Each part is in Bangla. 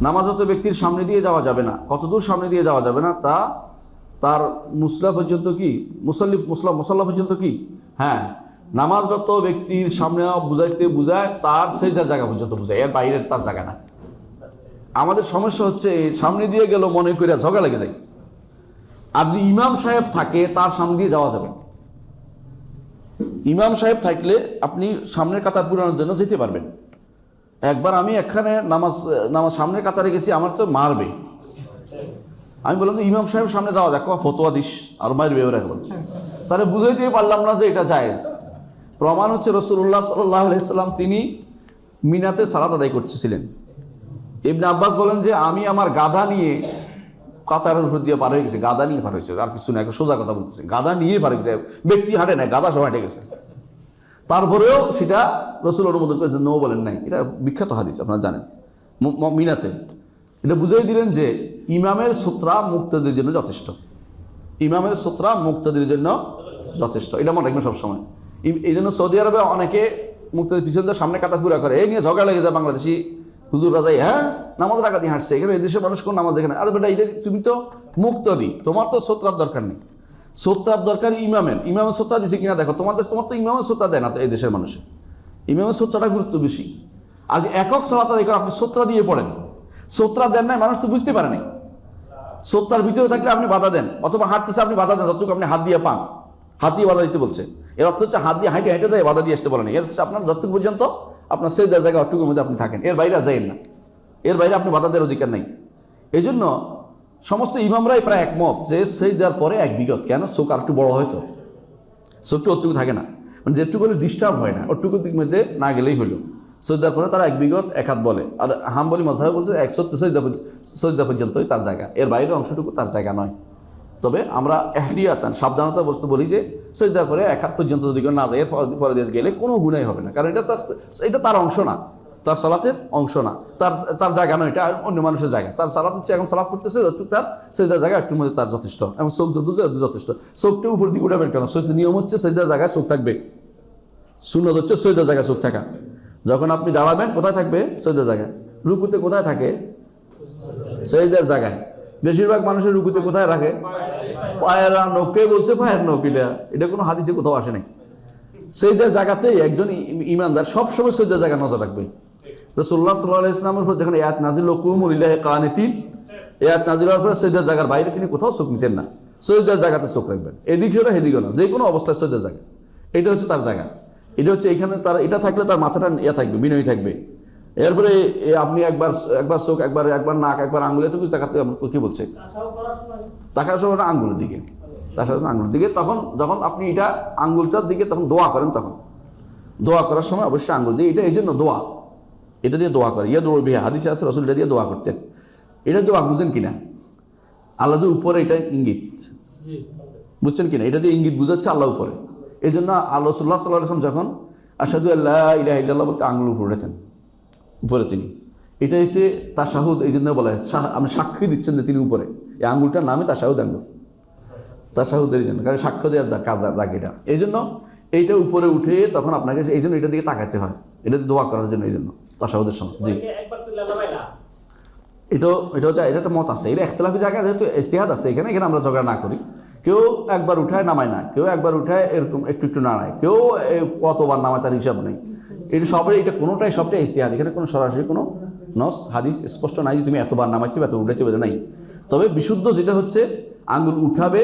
নামাজত ব্যক্তির সামনে দিয়ে যাওয়া যাবে না। কতদূর সামনে দিয়ে যাওয়া যাবে না? তা তার মুসলা পর্যন্ত কি? মুসল্লি মুসলা মুসল্লা পর্যন্ত কি? হ্যাঁ। নামাজরত ব্যক্তির সামনে বুঝাইতে বুঝায়, তার সেইদার জায়গা পর্যন্ত বুঝায়। এর বাইরের তার জায়গা না। আমাদের সমস্যা হচ্ছে, সামনে দিয়ে গেল, মনে করে ঝগড়া লেগে যায়। আর যদি ইমাম সাহেব থাকে, তার সামনে দিয়ে যাওয়া যাবে ইমাম সাহেব থাকলে আপনি সামনের কাতার পুরানোর জন্য যেতে পারবেন। একবার আমি এখানে নামাজ নামাজ সামনের কাতারে গেছি, আমার তো মারবে। আমি বললাম যে ইমাম সাহেব সামনে যাওয়া যাক ফতোয়া দিস, আর মারবে ওরা এখন তাহলে বুঝাই দিয়ে পারলাম না যে এটা জায়েজ। প্রমাণ হচ্ছে রসুল্লাহ সাল্লাহ আলাইসাল্লাম তিনি মিনাতে সালাদ আদায় করতেছিলেন। ইবনে আব্বাস বলেন যে, আমি আমার গাধা নিয়ে কাতারের উপর দিয়ে পার হয়ে গেছে। গাদা নিয়ে পার হয়েছে, আর কিছু না সোজা কথা বলতেছে। গাদা নিয়ে পার হয়ে গেছে, ব্যক্তি হাঁটে না গাদা সব হেঁটে গেছে। তারপরেও সেটা রসুল অনুমোদন করেছে নো বলেন নাই। এটা বিখ্যাত হাদিস, আপনারা জানেন। মিনাতে। এটা বুঝিয়ে দিলেন যে ইমামের সূত্রা মুক্তদের জন্য যথেষ্ট। ইমামের সূত্রা মুক্তদের জন্য যথেষ্ট। এটা মনে রাখবেন সবসময়। এই জন্য সৌদি আরবে অনেকে মুক্তদের পিছন দিয়ে সামনে কাটা পুরা করে, এই নিয়ে ঝগড়া লেগে যায় বাংলাদেশি হুজুর রাজাই হ্যাঁ নামাজ রাখা দিয়ে হাঁটছে, এখানে এই দেশের মানুষ কোন নামাজ দেখে না? আরে বেটা, এটা তুমি তো মুক্তদি, তোমার তো সূত্রার দরকার নেই। সূত্রার দরকার ইমামের। ইমামের সূত্রা দিছে কিনা দেখো, তোমাদের তোমার তো ইমামের সূত্রা দেয় না তো এই দেশের মানুষের ইমামের সূত্রটা গুরুত্ব বেশি। আর একক সলাতা দেখো আপনি সূত্রা দিয়ে পড়েন। সূত্রা দেন নাই, মানুষ তো বুঝতে পারে নাই। সত্তার ভিতরে থাকলে আপনি বাধা দেন, অথবা হাঁটতেছে আপনি বাধা দেন, যতটুকু আপনি হাত দিয়ে পান। হাত দিয়ে বাধা দিতে বলছে। এর অর্থ হচ্ছে হাত দিয়ে হাঁটে হেঁটে যায়, বাধা দিয়ে আসতে বলেন এর হচ্ছে আপনার যতটুকু পর্যন্ত আপনার সেই জায়গা অটুকুর মধ্যে আপনি থাকেন। এর বাইরে আর না। এর বাইরে আপনি বাধা দেওয়ার অধিকার নাই। এই জন্য সমস্ত ইমামরাই প্রায় একমত যে সেই দেওয়ার পরে এক বিগত। কেন? চোখ আর একটু বড় হয়তো চোখটা ওটুকু থাকে না। মানে যেটুকু হলে ডিস্টার্ব হয় না, ওটুকু দিক মধ্যে না গেলেই হলো। সৈদার পরে তারা এক বিগত, এক হাত বলে। আর হাম হাম্বলি মজাহে বলছে, এক সত্য সৈদা সৈদা পর্যন্তই তার জায়গা। এর বাইরের অংশটুকু তার জায়গা নয়। তবে আমরা এহতিয়াতান, সাবধানতা বস্তু বলি যে সৈদার পরে এক হাত পর্যন্ত যদি না যায়, এর পর- দিয়ে গেলে কোনো গুণাই হবে না। কারণ এটা তার এটা তার অংশ না। তার সালাতের অংশ না। তার তার জায়গা নয়, এটা অন্য মানুষের জায়গা। তার সালাত হচ্ছে, এখন সালাত করতেছে যতটুকু তার সেইদার জায়গা একটুর মধ্যে তার যথেষ্ট। এবং চোখ যত যত যথেষ্ট। চোখটা উপর দিকে উঠাবেন কেন? সৈদার নিয়ম হচ্ছে সেইদার জায়গায় চোখ থাকবে। সুন্নত হচ্ছে সৈদার জায়গায় চোখ থাকা। যখন আপনি দাঁড়াবেন, কোথায় থাকবে? সৈদার জায়গায়। রুকুতে কোথায় থাকে? সৈদার জায়গায়। বেশিরভাগ মানুষের রুকুতে কোথায় রাখে? পায়ের নৌকে বলছে পায়ের নখ এটা? কোনো হাদিসে কোথাও আসে নাই। সৈদার জায়গাতেই একজন ইমানদার সবসময় সৈদার জায়গা নজর রাখবে। রসুল্লাহ সাল্লাহ ইসলামের উপর যখন এয়াত নাজিল কুমুলিল্লাহ কানিতিন এয়াত নাজিল হওয়ার পরে সৈদার জায়গার বাইরে তিনি কোথাও চোখ নিতেন না। সৈদার জায়গাতে চোখ রাখবেন। এদিক সেটা হেদিকে না যে কোনো অবস্থায় সৈদার জায়গা। এটা হচ্ছে তার জায়গা। এটা হচ্ছে এখানে তার, এটা থাকলে তার মাথাটা ইয়ে থাকবে, বিনয়ী থাকবে। এরপরে আপনি একবার একবার চোখ, একবার একবার নাক, একবার আঙুলে তো কিছু দেখাতে কি বলছে? তাকার সময় ওটা আঙ্গুলের দিকে তার সাথে আঙ্গুলের দিকে। তখন, যখন আপনি এটা আঙ্গুলটার দিকে তখন দোয়া করেন, তখন। দোয়া করার সময় অবশ্যই আঙ্গুল দিয়ে। এটা এই জন্য দোয়া। এটা দিয়ে দোয়া করে ইয়া দৌড় বিহা হাদিসে আছে রসুল এটা দিয়ে দোয়া করতেন। এটা দোয়া বুঝেন কিনা? আল্লাহ যে উপরে এটা ইঙ্গিত। বুঝছেন কিনা? এটা দিয়ে ইঙ্গিত বুঝাচ্ছে আল্লাহ উপরে। এই জন্য আল্লাহ সাল্লাহ সাল্লাহ যখন আসাদু আল্লাহ ইলাহ ইল্লাহ বলতে আঙ্গুল উপরে উঠেতেন উপরে তিনি। এটা হচ্ছে তাশাহুদ এই জন্য বলে সা- আপনি সাক্ষী দিচ্ছেন যে তিনি উপরে। এই আঙ্গুলটার নামই তাশাহুদ আঙ্গুল তাশাহুদের জন্য কারণ সাক্ষ্য দেওয়ার কাজ দাগ এটা। এই জন্য এইটা উপরে উঠে তখন আপনাকে এই জন্য এটা দিকে তাকাতে হয়। এটা দিয়ে দোয়া করার জন্য এই জন্য তাশাহুদের সময় জি। এটা এটা হচ্ছে এটা একটা মত আছে। এটা একতলাফি জায়গা যেহেতু ইস্তেহাদ আছে এখানে এখানে আমরা ঝগড়া না করি। কেউ একবার উঠায় নামায় না কেউ একবার উঠায় এরকম একটু একটু নাড়ায় কেউ কতবার নামায় তার হিসাব নেই। এটা সবাই এটা কোনোটাই সবটাই ইস্তেহাদ এখানে কোনো সরাসরি কোনো নস হাদিস স্পষ্ট নাই যে তুমি এতবার নামাইতে এত উঠাইতে হবে নাই। তবে বিশুদ্ধ যেটা হচ্ছে আঙুল উঠাবে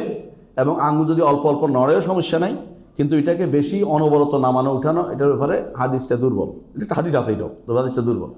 এবং আঙ্গুল যদি অল্প অল্প নড়েও সমস্যা নাই কিন্তু এটাকে বেশি অনবরত নামানো, উঠানো, এটার ব্যাপারে হাদিসটা দুর্বল। এটা হাদিস আছে এটাও তবে হাদিসটা দুর্বল।